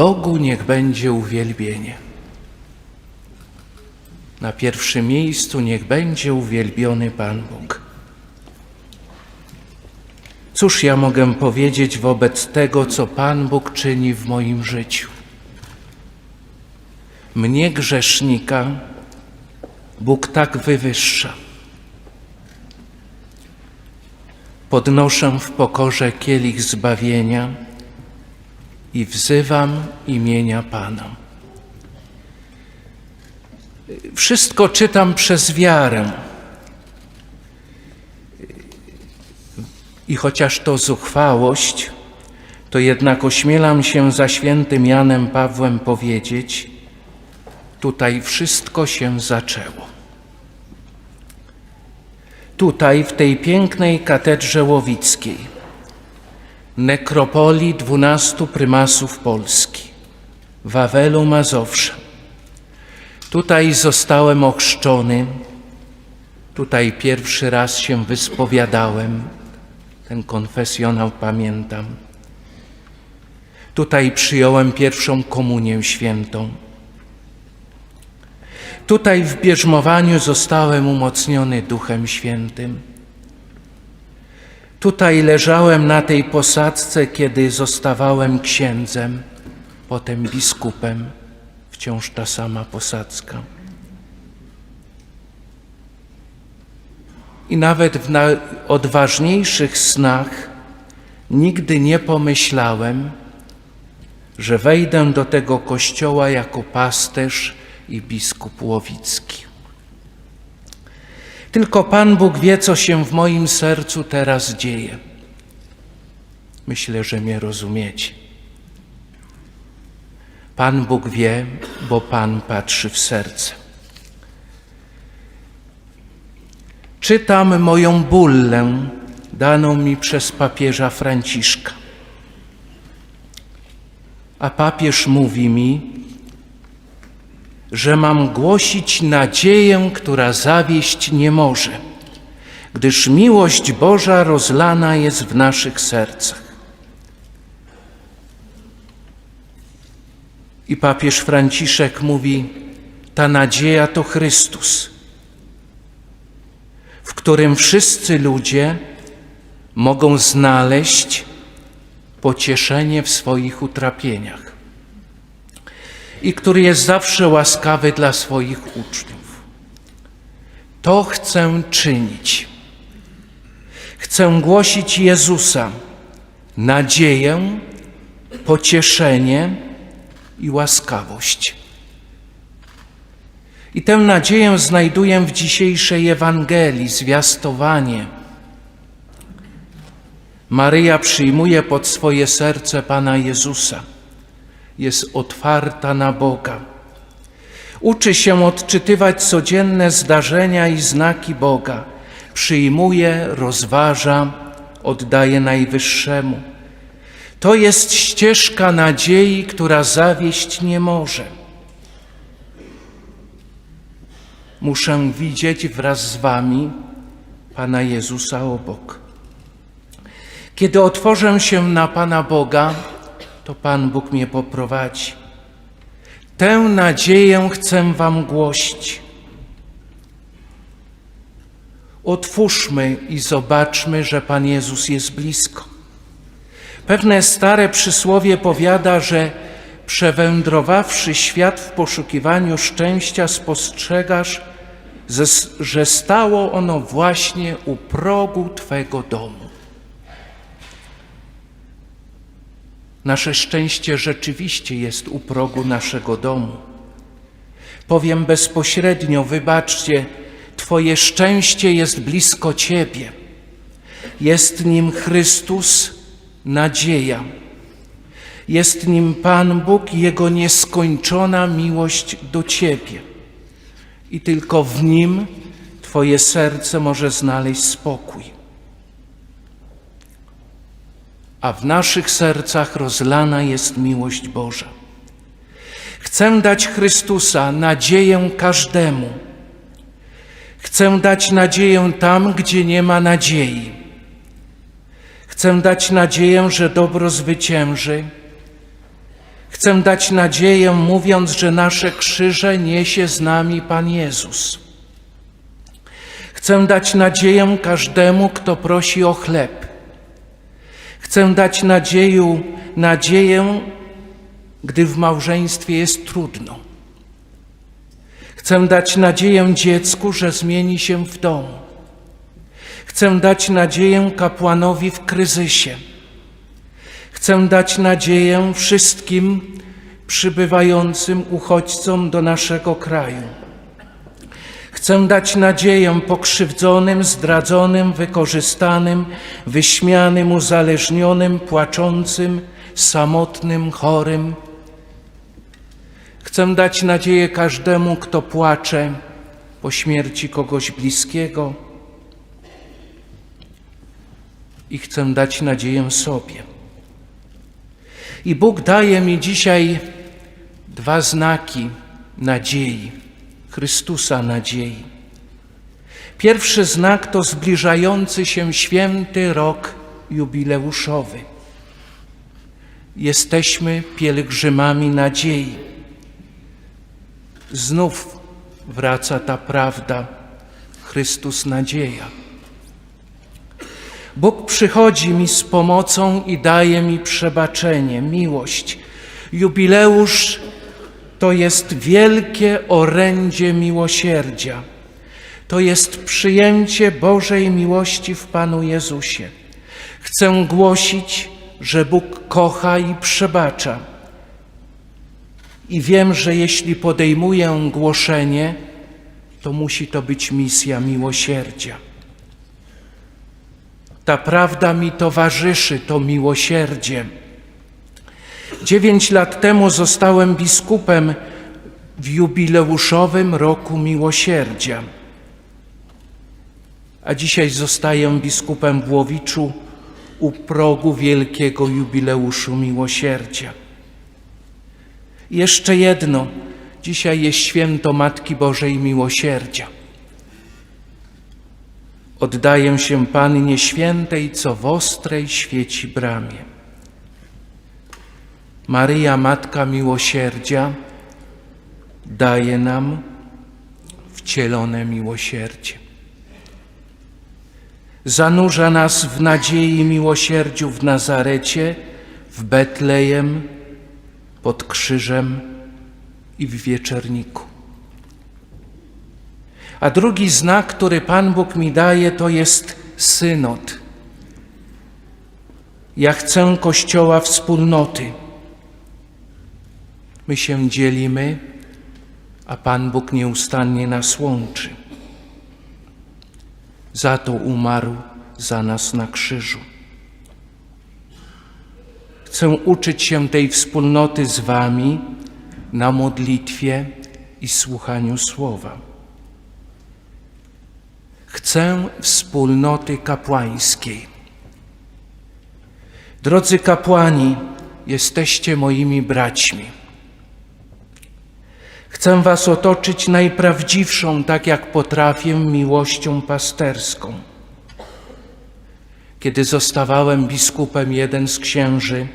Bogu niech będzie uwielbienie. Na pierwszym miejscu niech będzie uwielbiony Pan Bóg. Cóż ja mogę powiedzieć wobec tego, co Pan Bóg czyni w moim życiu? Mnie, grzesznika, Bóg tak wywyższa. Podnoszę w pokorze kielich zbawienia i wzywam imienia Pana. Wszystko czytam przez wiarę. I chociaż to zuchwałość, to jednak ośmielam się za świętym Janem Pawłem powiedzieć, tutaj wszystko się zaczęło. Tutaj, w tej pięknej katedrze łowickiej, nekropolii dwunastu prymasów Polski, Wawelu Mazowsza. Tutaj zostałem ochrzczony, tutaj pierwszy raz się wyspowiadałem, ten konfesjonał pamiętam. Tutaj przyjąłem pierwszą komunię świętą. Tutaj w bierzmowaniu zostałem umocniony Duchem Świętym. Tutaj leżałem na tej posadzce, kiedy zostawałem księdzem, potem biskupem, wciąż ta sama posadzka. I nawet w najodważniejszych snach nigdy nie pomyślałem, że wejdę do tego kościoła jako pasterz i biskup Łowicki. Tylko Pan Bóg wie, co się w moim sercu teraz dzieje. Myślę, że mnie rozumiecie. Pan Bóg wie, bo Pan patrzy w serce. Czytam moją bullę daną mi przez papieża Franciszka. A papież mówi mi, że mam głosić nadzieję, która zawieść nie może, gdyż miłość Boża rozlana jest w naszych sercach. I papież Franciszek mówi: Ta nadzieja to Chrystus, w którym wszyscy ludzie mogą znaleźć pocieszenie w swoich utrapieniach i który jest zawsze łaskawy dla swoich uczniów. To chcę czynić. Chcę głosić Jezusa, nadzieję, pocieszenie i łaskawość. I tę nadzieję znajduję w dzisiejszej Ewangelii, zwiastowanie. Maryja przyjmuje pod swoje serce Pana Jezusa jest otwarta na Boga. Uczy się odczytywać codzienne zdarzenia i znaki Boga. Przyjmuje, rozważa, oddaje Najwyższemu. To jest ścieżka nadziei, która zawieść nie może. Muszę widzieć wraz z Wami Pana Jezusa obok. Kiedy otworzę się na Pana Boga, to Pan Bóg mnie poprowadzi. Tę nadzieję chcę Wam głosić. Otwórzmy i zobaczmy, że Pan Jezus jest blisko. Pewne stare przysłowie powiada, że przewędrowawszy świat w poszukiwaniu szczęścia, spostrzegasz, że stało ono właśnie u progu Twego domu. Nasze szczęście rzeczywiście jest u progu naszego domu. Powiem bezpośrednio, wybaczcie, Twoje szczęście jest blisko Ciebie. Jest nim Chrystus, nadzieja. Jest nim Pan Bóg Jego nieskończona miłość do Ciebie. I tylko w nim Twoje serce może znaleźć spokój a w naszych sercach rozlana jest miłość Boża. Chcę dać Chrystusa nadzieję każdemu. Chcę dać nadzieję tam, gdzie nie ma nadziei. Chcę dać nadzieję, że dobro zwycięży. Chcę dać nadzieję, mówiąc, że nasze krzyże niesie z nami Pan Jezus. Chcę dać nadzieję każdemu, kto prosi o chleb. Chcę dać nadzieję, nadzieję, gdy w małżeństwie jest trudno. Chcę dać nadzieję dziecku, że zmieni się w domu. Chcę dać nadzieję kapłanowi w kryzysie. Chcę dać nadzieję wszystkim przybywającym uchodźcom do naszego kraju. Chcę dać nadzieję pokrzywdzonym, zdradzonym, wykorzystanym, wyśmianym, uzależnionym, płaczącym, samotnym, chorym. Chcę dać nadzieję każdemu, kto płacze po śmierci kogoś bliskiego. I chcę dać nadzieję sobie. I Bóg daje mi dzisiaj dwa znaki nadziei, Chrystusa nadziei. Pierwszy znak to zbliżający się święty rok jubileuszowy. Jesteśmy pielgrzymami nadziei. Znów wraca ta prawda, Chrystus nadzieja. Bóg przychodzi mi z pomocą i daje mi przebaczenie, miłość. Jubileusz to jest wielkie orędzie miłosierdzia. To jest przyjęcie Bożej miłości w Panu Jezusie. Chcę głosić, że Bóg kocha i przebacza. I wiem, że jeśli podejmuję głoszenie, to musi to być misja miłosierdzia. Ta prawda mi towarzyszy, to miłosierdzie. Dziewięć lat temu zostałem biskupem w jubileuszowym roku miłosierdzia, a dzisiaj zostaję biskupem w Łowiczu u progu wielkiego jubileuszu miłosierdzia. Jeszcze jedno, dzisiaj jest święto Matki Bożej Miłosierdzia. Oddaję się Pannie Świętej, co w ostrej świeci bramie. Maryja, Matka Miłosierdzia, daje nam wcielone miłosierdzie. Zanurza nas w nadziei miłosierdziu w Nazarecie, w Betlejem, pod krzyżem i w wieczerniku. A drugi znak, który Pan Bóg mi daje, to jest synod. Ja chcę Kościoła wspólnoty. My się dzielimy, a Pan Bóg nieustannie nas łączy. Za to umarł za nas na krzyżu. Chcę uczyć się tej wspólnoty z Wami na modlitwie i słuchaniu Słowa. Chcę wspólnoty kapłańskiej. Drodzy kapłani, jesteście moimi braćmi. Chcę Was otoczyć najprawdziwszą, tak jak potrafię, miłością pasterską. Kiedy zostawałem biskupem, jeden z księży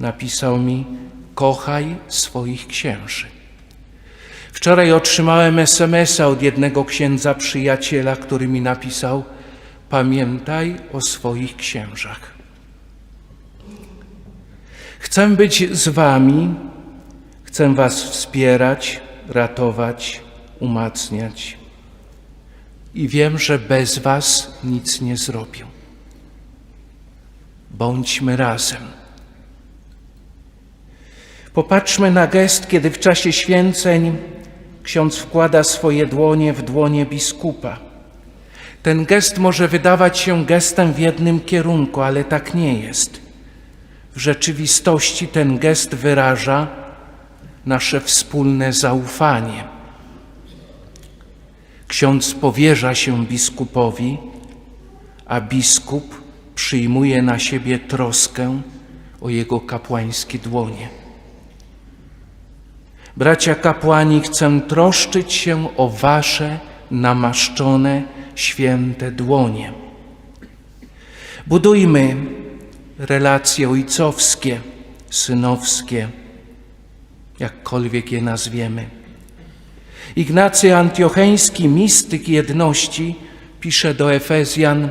napisał mi: Kochaj swoich księży. Wczoraj otrzymałem SMS-a od jednego księdza przyjaciela, który mi napisał: Pamiętaj o swoich księżach. Chcę być z Wami, chcę Was wspierać, ratować, umacniać. I wiem, że bez Was nic nie zrobię. Bądźmy razem. Popatrzmy na gest, kiedy w czasie święceń ksiądz wkłada swoje dłonie w dłonie biskupa. Ten gest może wydawać się gestem w jednym kierunku, ale tak nie jest. W rzeczywistości ten gest wyraża nasze wspólne zaufanie. Ksiądz powierza się biskupowi, a biskup przyjmuje na siebie troskę o jego kapłańskie dłonie. Bracia kapłani, chcę troszczyć się o wasze namaszczone, święte dłonie. Budujmy relacje ojcowskie, synowskie, jakkolwiek je nazwiemy. Ignacy Antiocheński, mistyk jedności, pisze do Efezjan,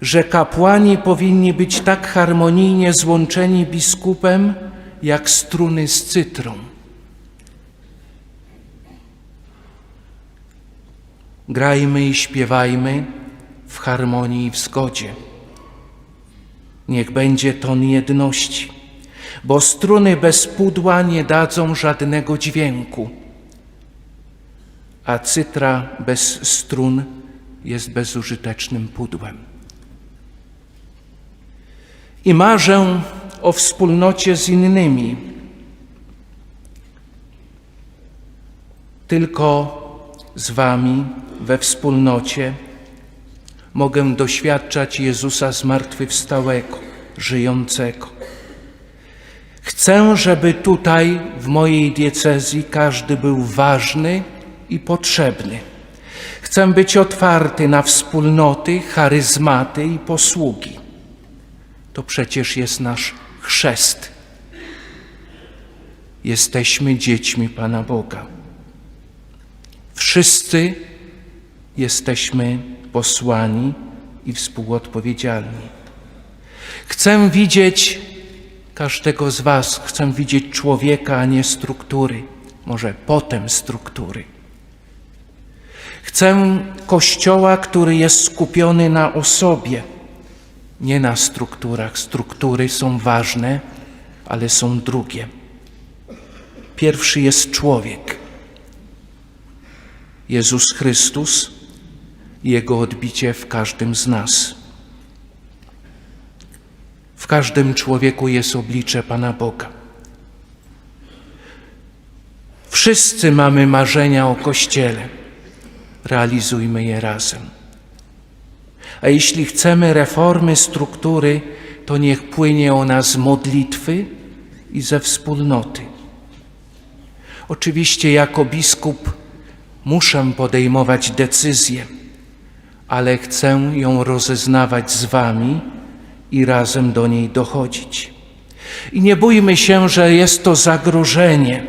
że kapłani powinni być tak harmonijnie złączeni biskupem, jak struny z cytrą. Grajmy i śpiewajmy w harmonii i w zgodzie. Niech będzie ton jedności, bo struny bez pudła nie dadzą żadnego dźwięku, a cytra bez strun jest bezużytecznym pudłem. I marzę o wspólnocie z innymi. Tylko z Wami we wspólnocie mogę doświadczać Jezusa zmartwychwstałego, żyjącego. Chcę, żeby tutaj w mojej diecezji każdy był ważny i potrzebny. Chcę być otwarty na wspólnoty, charyzmaty i posługi. To przecież jest nasz chrzest. Jesteśmy dziećmi Pana Boga. Wszyscy jesteśmy posłani i współodpowiedzialni. Chcę widzieć każdego z Was, chcę widzieć człowieka, a nie struktury, może potem struktury. Chcę kościoła, który jest skupiony na osobie, nie na strukturach. Struktury są ważne, ale są drugie. Pierwszy jest człowiek. Jezus Chrystus, Jego odbicie w każdym z nas. Każdym człowieku jest oblicze Pana Boga. Wszyscy mamy marzenia o Kościele. Realizujmy je razem. A jeśli chcemy reformy struktury, to niech płynie ona z modlitwy i ze wspólnoty. Oczywiście, jako biskup muszę podejmować decyzję, ale chcę ją rozeznawać z Wami i razem do niej dochodzić. I nie bójmy się, że jest to zagrożenie.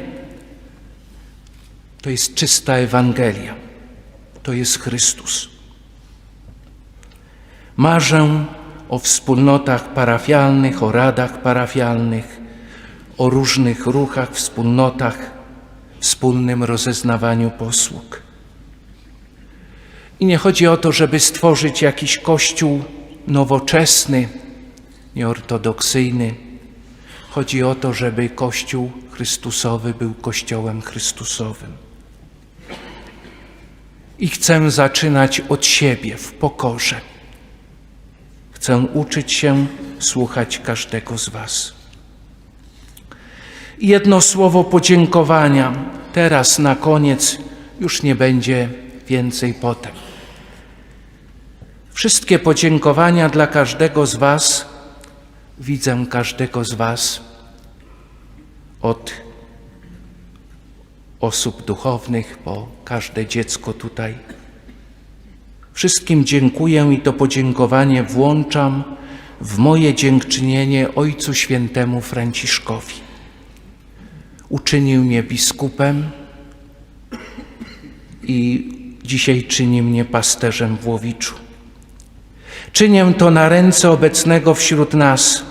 To jest czysta Ewangelia. To jest Chrystus. Marzę o wspólnotach parafialnych, o radach parafialnych, o różnych ruchach, wspólnotach, wspólnym rozeznawaniu posług. I nie chodzi o to, żeby stworzyć jakiś kościół nowoczesny, nieortodoksyjny. Chodzi o to, żeby Kościół Chrystusowy był Kościołem Chrystusowym. I chcę zaczynać od siebie w pokorze. Chcę uczyć się słuchać każdego z Was. Jedno słowo podziękowania. Teraz na koniec już nie będzie więcej potem. Wszystkie podziękowania dla każdego z Was, widzę każdego z Was, od osób duchownych, po każde dziecko tutaj. Wszystkim dziękuję i to podziękowanie włączam w moje dziękczynienie Ojcu Świętemu Franciszkowi. Uczynił mnie biskupem i dzisiaj czyni mnie pasterzem w Łowiczu. Czynię to na ręce obecnego wśród nas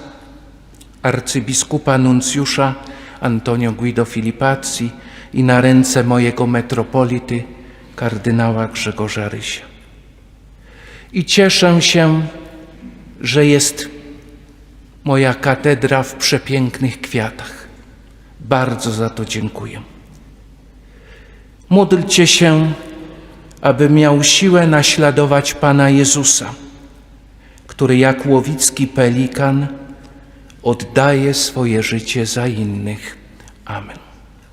arcybiskupa nuncjusza Antonio Guido Filipazzi i na ręce mojego metropolity kardynała Grzegorza Rysia. I cieszę się, że jest moja katedra w przepięknych kwiatach. Bardzo za to dziękuję. Módlcie się, aby miał siłę naśladować Pana Jezusa, który jak łowicki pelikan oddaje swoje życie za innych. Amen.